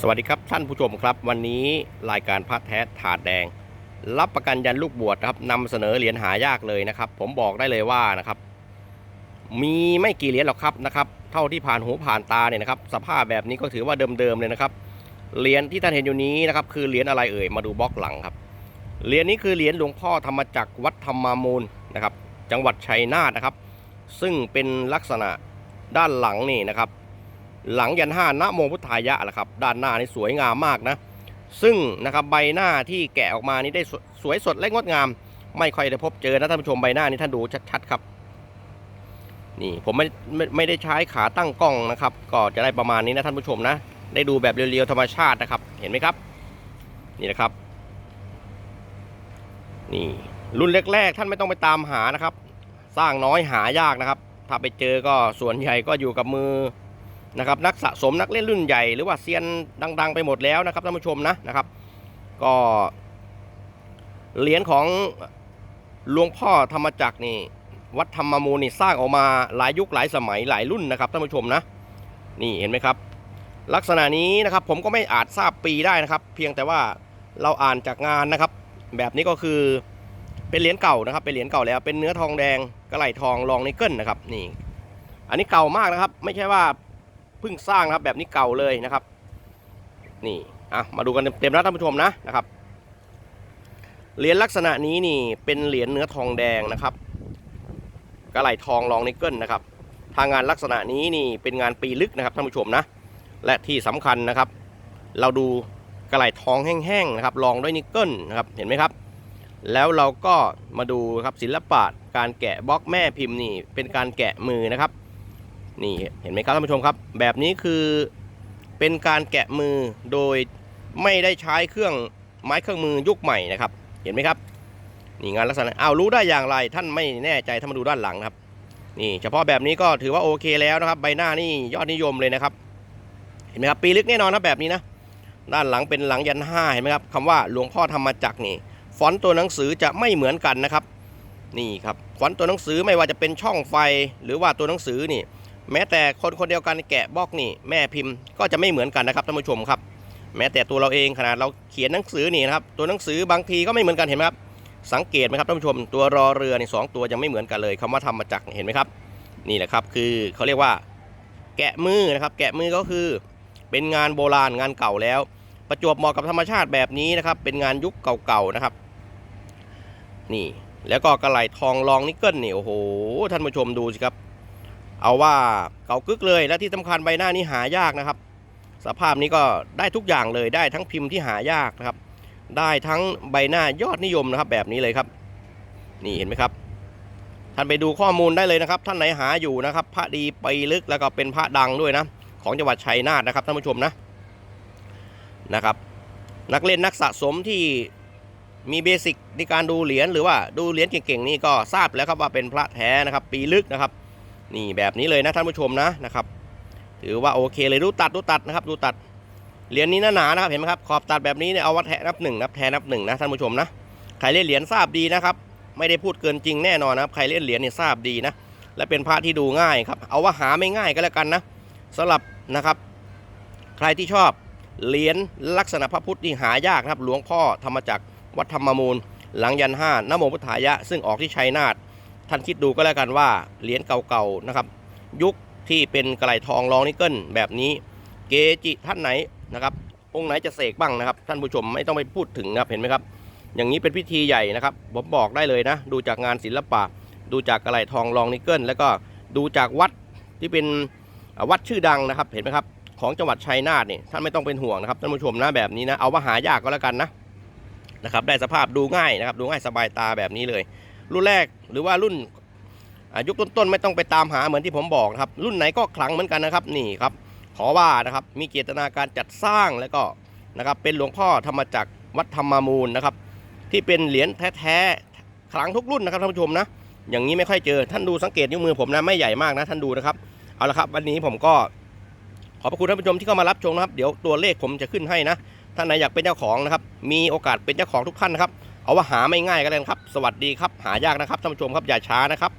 สวัสดีครับท่านผู้ชมครับ วันนี้รายการพระแท้ถาดแดง รับประกันยันลูกบวชครับนำเสนอเหรียญหายากเลยนะครับ ผมบอกได้เลยว่านะครับ มีไม่กี่เหรียญหรอกครับนะครับ เท่าที่ผ่านหูผ่านตาเนี่ยนะครับ สภาพแบบนี้ก็ถือว่าเดิมๆเลยนะครับเหรียญที่ท่านเห็นอยู่นี้นะครับคือเหรียญอะไรเอ่ยมาดูบล็อกหลังครับเหรียญนี้คือเหรียญหลวงพ่อธรรมจักรวัดธรรมามูลนะครับ จังหวัดชัยนาทนะครับ ซึ่งเป็นลักษณะด้านหลังนี่นะครับ หลังยันห้านะโมพุทธายะแหละครับ ด้านหน้านี่สวยงามมากนะ ซึ่งนะครับใบหน้าที่แกะออกมานี่ได้สวยสดและงดงาม ไม่ค่อยได้พบเจอนะท่านผู้ชมใบหน้านี่ท่านดูชัดๆครับ นี่ผมไม่ไม่ไม่ได้ใช้ขาตั้งกล้องนะครับ ก็จะได้ประมาณนี้นะท่านผู้ชมนะ ได้ดูแบบเรียวๆธรรมชาตินะครับ เห็นไหมครับ นี่นะครับ นี่รุ่นแรกๆท่านไม่ต้องไปตามหานะครับ สร้างน้อยหายากนะครับ ถ้าไปเจอก็ส่วนใหญ่ก็อยู่กับมือ นะครับนักสะสมนักเล่นรุ่นใหญ่หรือว่าเซียนดัง ๆ ไปหมดแล้วนะครับท่านผู้ชมนะนะครับ ก็เหรียญของหลวงพ่อธรรมจักรนี่วัดธรรมมูลนี่สร้างออกมาหลายยุคหลายสมัยหลายรุ่นนะครับท่านผู้ชมนะนี่เห็นไหมครับ ลักษณะนี้นะครับผมก็ไม่อาจทราบปีได้นะครับ เพียงแต่ว่าเราอ่านจากงานนะครับ แบบนี้ก็คือเป็นเหรียญเก่านะครับ เป็นเหรียญเก่าแล้วเป็นเนื้อทองแดงกระไหลทองรองนิกเกิลนะครับนี่ อันนี้เก่ามากนะครับ ไม่ใช่ว่า พิ่งสร้างนะครับ แบบนี้เก่าเลยนะครับ นี่อะมาดูกันเต็มๆนะท่านผู้ชมนะนะครับเหรียญลักษณะนี้นี่เป็นเหรียญเนื้อทองแดงนะครับกระไหลทองรองนิกเกิลนะครับทางงานลักษณะนี้นี่เป็นงานปีลึกนะครับท่านผู้ชมนะ และที่สำคัญนะครับ เราดูกระไหลทองแห้งๆนะครับรองด้วยนิกเกิลนะครับเห็นไหมครับ แล้วเราก็มาดูครับศิลปะการแกะบล็อกแม่พิมพ์นี่เป็นการแกะมือนะครับ นี่เห็นไหมครับท่านผู้ชมครับ แบบนี้คือเป็นการแกะมือโดยไม่ได้ใช้เครื่องไม้เครื่องมือยุคใหม่นะครับ เห็นไหมครับนี่งานลักษณะอ้าวรู้ได้อย่างไรท่านไม่แน่ใจถ้ามาดูด้านหลังนะครับ นี่เฉพาะแบบนี้ก็ถือว่าโอเคแล้วนะครับ ใบหน้านี่ยอดนิยมเลยนะครับ เห็นไหมครับปีลึกแน่นอนนะแบบนี้นะด้านหลังเป็นหลังยันห้าเห็นไหมครับคำว่าหลวงพ่อธรรมจักรนี่ฟอนต์ตัวหนังสือจะไม่เหมือนกันนะครับ นี่ครับฟอนต์ตัวหนังสือไม่ว่าจะเป็นช่องไฟหรือว่าตัวหนังสือนี่ แม้แต่คนคนเดียวกันแกะบล็อกนี่แม่พิมพ์ก็จะไม่เหมือนกันนะครับท่านผู้ชมครับ แม้แต่ตัวเราเองขนาดเราเขียนหนังสือนี่นะครับตัวหนังสือบางทีก็ไม่เหมือนกันเห็นไหมครับสังเกตไหมครับท่านผู้ชมตัวรอเรือนี่สองตัวยังไม่เหมือนกันเลยคำว่าทำมาจากเห็นไหมครับ นี่แหละครับคือเขาเรียกว่า แกะมือนะครับ แกะมือก็คือ เป็นงานโบราณงานเก่าแล้ว ประจวบเหมาะกับธรรมชาติแบบนี้นะครับ เป็นงานยุคเก่าๆนะครับ นี่แล้วก็กระไหลทองรองนิกเกิลนี่โอ้โหท่านผู้ชมดูสิครับ เอาว่าเก่ากึกเลยและที่สำคัญใบหน้านี้หายากนะครับ สภาพนี้ก็ได้ทุกอย่างเลยได้ทั้งพิมพ์ที่หายากนะครับ ได้ทั้งใบหน้ายอดนิยมนะครับ แบบนี้เลยครับ นี่เห็นไหมครับ ท่านไปดูข้อมูลได้เลยนะครับ ท่านไหนหาอยู่นะครับ พระดีไปลึกแล้วก็เป็นพระดังด้วยนะ ของจังหวัดชัยนาทนะครับท่านผู้ชมนะนะครับ นักเล่นนักสะสมที่มีเบสิกในการดูเหรียญหรือว่าดูเหรียญเก่งๆนี่ก็ทราบแล้วครับว่าเป็นพระแท้นะครับ ปีลึกนะครับ นี่แบบนี้เลยนะท่านผู้ชมนะนะครับถือว่าโอเคเลยดูตัดดูตัดนะครับ ดูตัดเหรียญนี้หนาๆนะครับเห็นไหมครับขอบตัดแบบนี้เนี่ยเอาวัดแทนับหนึ่งนับแทนับหนึ่งนะท่านผู้ชมนะใครเล่นเหรียญทราบดีนะครับ ไม่ได้พูดเกินจริงแน่นอนนะครับใครเล่นเหรียญเนี่ยทราบดีนะและเป็นพระที่ดูง่ายครับเอาว่าหาไม่ง่ายก็แล้วกันนะสำหรับนะครับ ใครที่ชอบเหรียญลักษณะพระพุทธที่หายากนะครับ หลวงพ่อธรรมจักรวัดธรรมมูล หลังยันห้านโมพุทธายะ ซึ่งออกที่ชัยนาท ท่านคิดดูก็แล้วกันว่าเหรียญเก่าๆนะครับ ยุคที่เป็นกระไหลทองรองนิกเกิลแบบนี้ เกจิท่านไหนนะครับ องค์ไหนจะเสกบ้างนะครับ ท่านผู้ชมไม่ต้องไปพูดถึงนะครับเห็นไหมครับ อย่างนี้เป็นพิธีใหญ่นะครับผมบอกได้เลยนะ ดูจากงานศิลปะ ดูจากกระไหลทองรองนิกเกิลแล้วก็ดูจากวัดที่เป็นวัดชื่อดังนะครับ เห็นไหมครับของจังหวัดชัยนาทนี่ท่านไม่ต้องเป็นห่วงนะครับท่านผู้ชมนะแบบนี้นะเอาว่าหายากก็แล้วกันนะนะครับ ได้สภาพดูง่ายนะครับ ดูง่ายสบายตาแบบนี้เลย รุ่นแรกหรือว่ารุ่นยุคต้นๆไม่ต้องไปตามหาเหมือนที่ผมบอกนะครับ รุ่นไหนก็ขลังเหมือนกันนะครับนี่ครับ ขอว่านะครับมีเจตนาการจัดสร้างแล้วก็นะครับเป็นหลวงพ่อธรรมจักรวัดธรรมามูลนะครับ ที่เป็นเหรียญแท้ๆขลังทุกรุ่นนะครับท่านผู้ชมนะ อย่างนี้ไม่ค่อยเจอท่านดูสังเกตนิ้วมือผมนะไม่ใหญ่มากนะท่านดูนะครับเอาละครับ วันนี้ผมก็ขอบพระคุณท่านผู้ชมที่เข้ามารับชมนะครับ เดี๋ยวตัวเลขผมจะขึ้นให้นะท่านไหนอยากเป็นเจ้าของนะครับ มีโอกาสเป็นเจ้าของทุกท่านนะครับ เอาว่าหาไม่ง่ายกันเลยนครับ สวัสดีครับ หายากนะครับท่านผู้ชมครับอย่าช้านะครับ